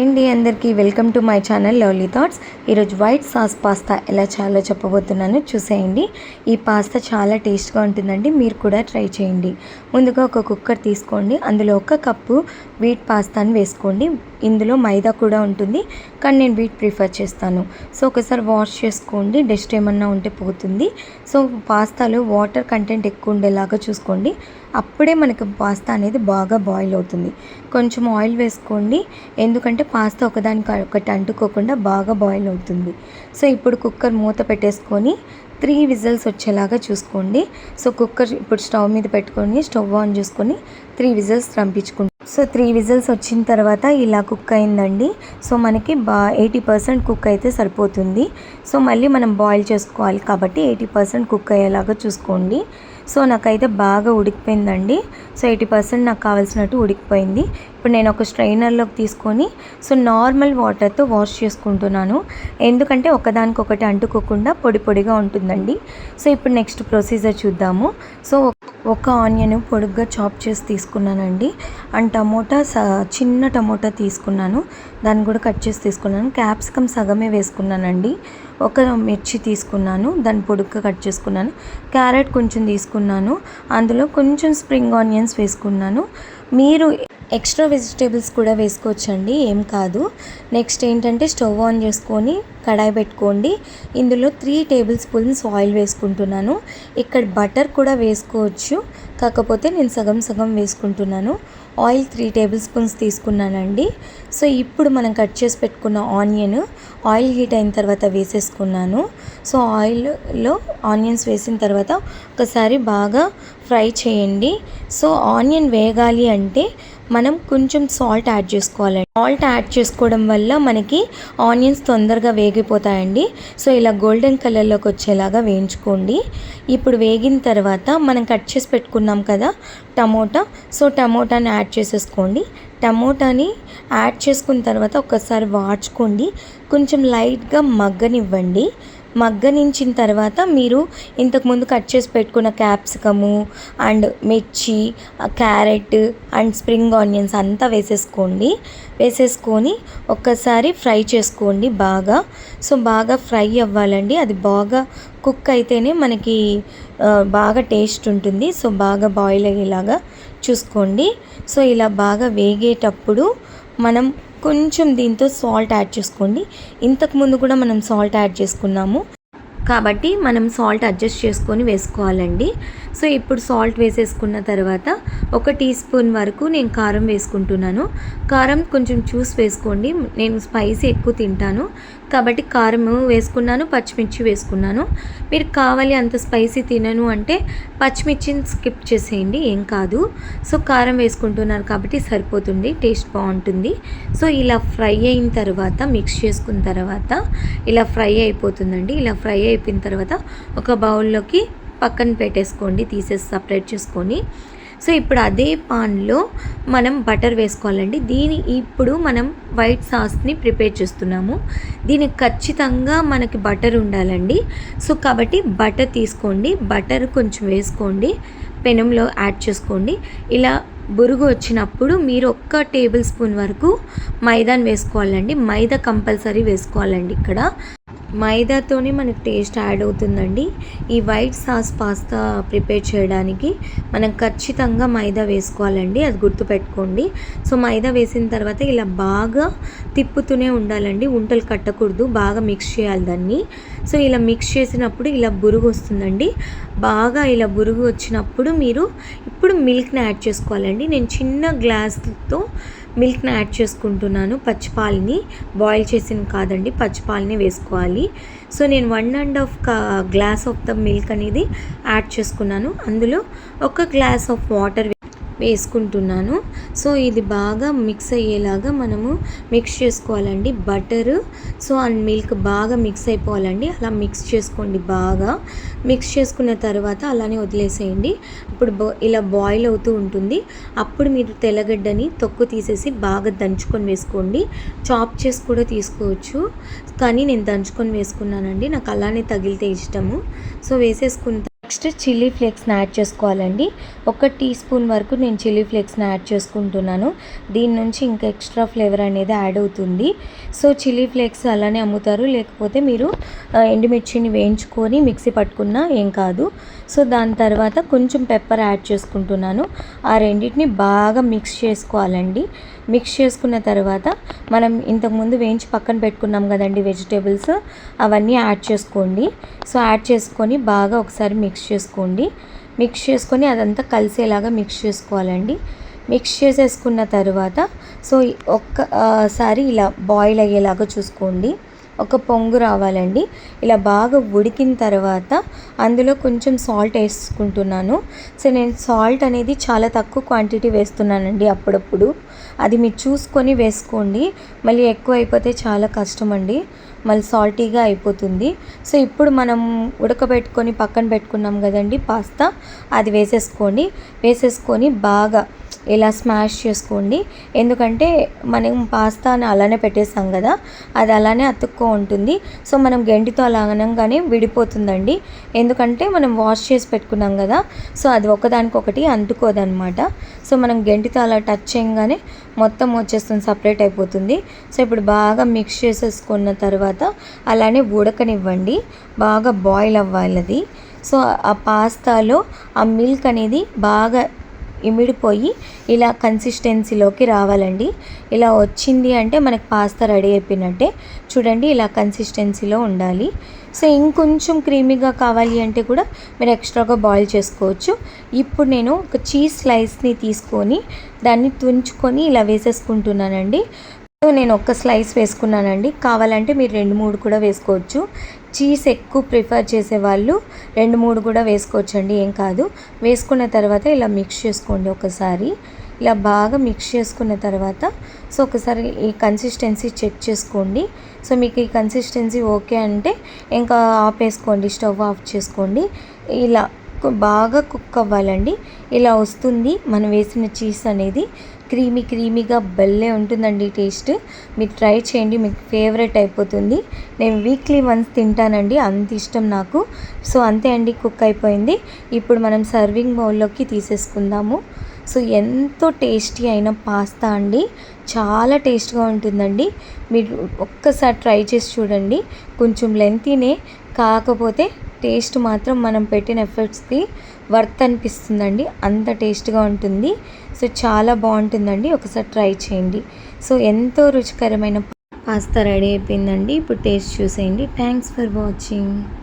అండి అందరికీ? Welcome to my channel lovely thoughts. ఈరోజు వైట్ సాస్ పాస్తా ఎలా చేయాలో చెప్పబోతున్నాను. చూసేయండి. ఈ పాస్తా చాలా టేస్ట్గా ఉంటుందండి. మీరు కూడా ట్రై చేయండి. ముందుగా ఒక కుక్కర్ తీసుకోండి. అందులో ఒక కప్పు వీట్ పాస్తాని వేసుకోండి. ఇందులో మైదా కూడా ఉంటుంది. కానీ నేను వీట్ ప్రిఫర్ చేస్తాను. సో ఒకసారి వాష్ చేసుకోండి. డస్ట్ ఏమన్నా ఉంటే పోతుంది. సో పాస్తాలో వాటర్ కంటెంట్ ఎక్కువ ఉండేలాగా చూసుకోండి. అప్పుడే మనకి పాస్తా అనేది బాగా బాయిల్ అవుతుంది. కొంచెం ఆయిల్ వేసుకోండి. ఎందుకంటే పాస్తా ఒకదానికి ఒకటి అంటుకోకుండా బాగా బాయిల్ అవుతుంది. సో ఇప్పుడు కుక్కర్ మూత పెట్టేసుకొని త్రీ విజిల్స్ వచ్చేలాగా చూసుకోండి. సో కుక్కర్ ఇప్పుడు స్టవ్ మీద పెట్టుకొని స్టవ్ ఆన్ చేసుకొని త్రీ విజిల్స్ రంపించుకుంటాం సో త్రీ విజిల్స్ వచ్చిన తర్వాత ఇలా కుక్ అయిందండి. సో మనకి బా ఎయిటీ పర్సెంట్ కుక్ అయితే సరిపోతుంది. సో మళ్ళీ మనం బాయిల్ చేసుకోవాలి కాబట్టి ఎయిటీ పర్సెంట్ కుక్ అయ్యేలాగా చూసుకోండి. సో నాకైతే బాగా ఉడికిపోయిందండి. సో ఎయిటీ పర్సెంట్ నాకు కావాల్సినట్టు ఉడికిపోయింది. ఇప్పుడు నేను ఒక స్ట్రైనర్లోకి తీసుకొని సో నార్మల్ వాటర్తో వాష్ చేసుకుంటున్నాను. ఎందుకంటే ఒకదానికొకటి అంటుకోకుండా పొడి పొడిగా ఉంటుందండి. సో ఇప్పుడు నెక్స్ట్ ప్రొసీజర్ చూద్దాము. సో ఒక ఆనియన్ పొడుగ్గా చాప్ చేసి తీసుకున్నానండి. అండ్ టమోటా స చిన్న టమోటా తీసుకున్నాను. దాన్ని కూడా కట్ చేసి తీసుకున్నాను. క్యాప్సికమ్ సగమే వేసుకున్నానండి. ఒక మిర్చి తీసుకున్నాను. దాన్ని పొడుగ్గా కట్ చేసుకున్నాను. క్యారెట్ కొంచెం తీసుకున్నాను. అందులో కొంచెం స్ప్రింగ్ ఆనియన్స్ వేసుకున్నాను. మీరు ఎక్స్ట్రా వెజిటేబుల్స్ కూడా వేసుకోవచ్చండి ఏం కాదు. నెక్స్ట్ ఏంటంటే స్టవ్ ఆన్ చేసుకొని కడాయి పెట్టుకోండి. ఇందులో త్రీ టేబుల్ స్పూన్స్ ఆయిల్ వేసుకుంటున్నాను. ఇక్కడ బటర్ కూడా వేసుకోవచ్చు కాకపోతే నేను సగం సగం వేసుకుంటున్నాను. ఆయిల్ త్రీ టేబుల్ స్పూన్స్ తీసుకున్నానండి. సో ఇప్పుడు మనం కట్ చేసి పెట్టుకున్న ఆనియన్ ఆయిల్ హీట్ అయిన తర్వాత వేసేసుకున్నాను. సో ఆయిల్లో ఆనియన్స్ వేసిన తర్వాత ఒకసారి బాగా ఫ్రై చేయండి. సో ఆనియన్ వేగాలి అంటే మనం కొంచెం సాల్ట్ యాడ్ చేసుకోవాలండి. సాల్ట్ యాడ్ చేసుకోవడం వల్ల మనకి ఆనియన్స్ తొందరగా వేగిపోతాయండి. సో ఇలా గోల్డెన్ కలర్లోకి వచ్చేలాగా వేయించుకోండి. ఇప్పుడు వేగిన తర్వాత మనం కట్ చేసి పెట్టుకున్నాం కదా టమోటా. సో టమోటాని యాడ్ చేసేసుకోండి. టమోటాని యాడ్ చేసుకున్న తర్వాత ఒకసారి వాడ్చుకోండి. కొంచెం లైట్గా మగ్గనివ్వండి. మగ్గనించిన తర్వాత మీరు ఇంతకుముందు కట్ చేసి పెట్టుకున్న క్యాప్సికము అండ్ మిర్చి క్యారెట్ అండ్ స్ప్రింగ్ ఆనియన్స్ అంతా వేసేసుకోండి. వేసేసుకొని ఒక్కసారి ఫ్రై చేసుకోండి బాగా. సో బాగా ఫ్రై అవ్వాలండి. అది బాగా కుక్ అయితేనే మనకి బాగా టేస్ట్ ఉంటుంది. సో బాగా బాయిల్ అయ్యేలాగా చూసుకోండి. సో ఇలా బాగా వేగేటప్పుడు మనం కొంచెం దీంతో సాల్ట్ యాడ్ చేసుకోండి. ఇంతకుముందు కూడా మనం సాల్ట్ యాడ్ చేసుకున్నాము. కాబట్టి మనం సాల్ట్ అడ్జస్ట్ చేసుకొని వేసుకోవాలండి. సో ఇప్పుడు సాల్ట్ వేసేసుకున్న తర్వాత ఒక టీ స్పూన్ వరకు నేను కారం వేసుకుంటున్నాను. కారం కొంచెం చూసి వేసుకోండి. నేను స్పైసీ ఎక్కువ తింటాను. కాబట్టి కారం వేసుకున్నాను పచ్చిమిర్చి వేసుకున్నాను. మీరు కావాలి అంత స్పైసీ తినను అంటే పచ్చిమిర్చిని స్కిప్ చేసేయండి ఏం కాదు. సో కారం వేసుకుంటున్నారు కాబట్టి సరిపోతుంది టేస్ట్ బాగుంటుంది. సో ఇలా ఫ్రై అయిన తర్వాత మిక్స్ చేసుకున్న తర్వాత ఇలా ఫ్రై అయిపోతుందండి. ఇలా ఫ్రై అయిపోయిన తర్వాత ఒక బౌల్లోకి పక్కన పెట్టేసుకోండి తీసేసి సపరేట్ చేసుకొని. సో ఇప్పుడు అదే పాన్లో మనం బటర్ వేసుకోవాలండి. దీని ఇప్పుడు మనం వైట్ సాస్ని ప్రిపేర్ చేస్తున్నాము. దీనికి ఖచ్చితంగా మనకి బటర్ ఉండాలండి. సో కాబట్టి బటర్ తీసుకోండి. బటర్ కొంచెం వేసుకోండి. పెనంలో యాడ్ చేసుకోండి. ఇలా బురుగు వచ్చినప్పుడు మీరు ఒక్క టేబుల్ స్పూన్ వరకు మైదాన్ వేసుకోవాలండి. మైదా కంపల్సరీ వేసుకోవాలండి ఇక్కడ. మైదాతోనే మనకు టేస్ట్ యాడ్ అవుతుందండి. ఈ వైట్ సాస్ పాస్తా ప్రిపేర్ చేయడానికి మనం ఖచ్చితంగా మైదా వేసుకోవాలండి. అది గుర్తుపెట్టుకోండి. సో మైదా వేసిన తర్వాత ఇలా బాగా తిప్పుతూనే ఉండాలండి. ఉంటలు కట్టకూడదు. బాగా మిక్స్ చేయాలి దాన్ని. సో ఇలా మిక్స్ చేసినప్పుడు ఇలా బురుగు వస్తుందండి. బాగా ఇలా బురుగు వచ్చినప్పుడు మీరు ఇప్పుడు మిల్క్ని యాడ్ చేసుకోవాలండి. నేను చిన్న గ్లాస్తో మిల్క్ని యాడ్ చేసుకుంటున్నాను. పచ్చిపాలని బాయిల్ చేసిన కాదండి పచ్చిపాలని వేసుకోవాలి. సో నేను one and half glass of the milk అనేది యాడ్ చేసుకున్నాను. అందులో ఒక గ్లాస్ ఆఫ్ వాటర్ వేసుకుంటున్నాను. సో ఇది బాగా మిక్స్ అయ్యేలాగా మనము మిక్స్ చేసుకోవాలండి. బటర్ సో అండ్ మిల్క్ బాగా మిక్స్ అయిపోవాలండి. అలా మిక్స్ చేసుకోండి బాగా. మిక్స్ చేసుకున్న తర్వాత అలానే వదిలేసేయండి. ఇప్పుడు ఇలా బాయిల్ అవుతూ ఉంటుంది. అప్పుడు మీరు తెల్లగడ్డని తొక్కు తీసేసి బాగా దంచుకొని వేసుకోండి. చాప్ చేసి కూడా తీసుకోవచ్చు. కానీ నేను దంచుకొని వేసుకున్నానండి. నాకు అలానే తగిలితే ఇష్టము. సో వేసేసుకున్న నెక్స్ట్ చిల్లీ ఫ్లేక్స్ని యాడ్ చేసుకోవాలండి. ఒక టీ స్పూన్ వరకు నేను చిల్లీ ఫ్లేక్స్ని యాడ్ చేసుకుంటున్నాను. దీని నుంచి ఇంకా ఎక్స్ట్రా ఫ్లేవర్ అనేది యాడ్ అవుతుంది. సో చిల్లీ ఫ్లేక్స్ అలానే అమ్ముతారు. లేకపోతే మీరు ఎండుమిర్చిని వేయించుకొని మిక్సీ పట్టుకున్నా ఏం కాదు. సో దాని తర్వాత కొంచెం పెప్పర్ యాడ్ చేసుకుంటున్నాను. ఆ రెండింటిని బాగా మిక్స్ చేసుకోవాలండి. మిక్స్ చేసుకున్న తర్వాత మనం ఇంతకుముందు వేయించి పక్కన పెట్టుకున్నాం కదండి వెజిటేబుల్స్ అవన్నీ యాడ్ చేసుకోండి. సో యాడ్ చేసుకొని బాగా ఒకసారి మిక్స్ మిక్స్ చేసుకోండి. మిక్స్ చేసుకొని అదంతా కలిసేలాగా మిక్స్ చేసుకోవాలండి. మిక్స్ చేసేసుకున్న తర్వాత సో ఒక్కసారి ఇలా బాయిల్ అయ్యేలాగా చూసుకోండి. ఒక పొంగు రావాలండి. ఇలా బాగా ఉడికిన తర్వాత అందులో కొంచెం సాల్ట్ వేసుకుంటున్నాను. సో నేను సాల్ట్ అనేది చాలా తక్కువ క్వాంటిటీ వేస్తున్నానండి అప్పుడప్పుడు. అది మీరు చూసుకొని వేసుకోండి. మళ్ళీ ఎక్కువ అయిపోతే చాలా కష్టం అండి మళ్ళీ సాల్టీగా అయిపోతుంది. సో ఇప్పుడు మనం ఉడకబెట్టుకొని పక్కన పెట్టుకున్నాం కదండి పాస్తా. అది వేసేసుకోండి. వేసేసుకొని బాగా ఇలా స్మాష్ చేసుకోండి. ఎందుకంటే మనం పాస్తాని అలానే పెట్టేసాం కదా అది అలానే అతుక్కో ఉంటుంది. సో మనం గంటితో అలా అనగానే విడిపోతుందండి. ఎందుకంటే మనం వాష్ చేసి పెట్టుకున్నాం కదా సో అది ఒకదానికొకటి అంటుకోదనమాట. సో మనం గంటితో అలా టచ్ చేయగానే మొత్తం వచ్చేస్తుంది సపరేట్ అయిపోతుంది. సో ఇప్పుడు బాగా మిక్స్ చేసేసుకున్న తర్వాత అలానే ఉడకనివ్వండి. బాగా బాయిల్ అవ్వాలి అది. సో ఆ పాస్తాలో ఆ మిల్క్ అనేది బాగా ఇమిడిపోయి ఇలా కన్సిస్టెన్సీలోకి రావాలండి. ఇలా వచ్చింది అంటే మనకి పాస్తా రెడీ అయిపోయినట్టే. చూడండి ఇలా కన్సిస్టెన్సీలో ఉండాలి. సో ఇంకొంచెం క్రీమీగా కావాలి అంటే కూడా మీరు ఎక్స్ట్రాగా బాయిల్ చేసుకోవచ్చు. ఇప్పుడు నేను ఒక చీజ్ స్లైస్ని తీసుకొని దాన్ని తుంచుకొని ఇలా వేసేసుకుంటున్నానండి. సో నేను ఒక్క స్లైస్ వేసుకున్నానండి. కావాలంటే మీరు రెండు మూడు కూడా వేసుకోవచ్చు. చీజ్ ఎక్కువ ప్రిఫర్ చేసే వాళ్ళు రెండు మూడు కూడా వేసుకోవచ్చు అండి ఏం కాదు. వేసుకున్న తర్వాత ఇలా మిక్స్ చేసుకోండి ఒకసారి. ఇలా బాగా మిక్స్ చేసుకున్న తర్వాత సో ఒకసారి ఈ కన్సిస్టెన్సీ చెక్ చేసుకోండి. సో మీకు ఈ కన్సిస్టెన్సీ ఓకే అంటే ఇంకా ఆపేసుకోండి స్టవ్ ఆఫ్ చేసుకోండి. ఇలా బాగా కుక్ అవ్వాలండి. ఇలా వస్తుంది. మనం వేసిన చీజ్ అనేది క్రీమీ క్రీమీగా భలే ఉంటుందండి టేస్ట్. మీరు ట్రై చేయండి. మీకు ఫేవరెట్ అయిపోతుంది. నేను వీక్లీ వన్స్ తింటానండి. అంత ఇష్టం నాకు. సో అంతే అండి. కుక్ అయిపోయింది. ఇప్పుడు మనం సర్వింగ్ బౌల్లోకి తీసేసుకుందాము. సో ఎంతో టేస్టీ అయిన పాస్తా అండి. చాలా టేస్ట్గా ఉంటుందండి. మీరు ఒక్కసారి ట్రై చేసి చూడండి. కొంచెం లెంతీనే కాకపోతే టేస్ట్ మాత్రం మనం పెట్టిన ఎఫర్ట్స్కి వర్త్ అనిపిస్తుందండి. అంత టేస్ట్గా ఉంటుంది. సో చాలా బాగుంటుందండి. ఒకసారి ట్రై చేయండి. సో ఎంతో రుచికరమైన పాస్తా రెడీ అయిపోయిందండి. ఇప్పుడు టేస్ట్ చూసేయండి. Thanks for watching.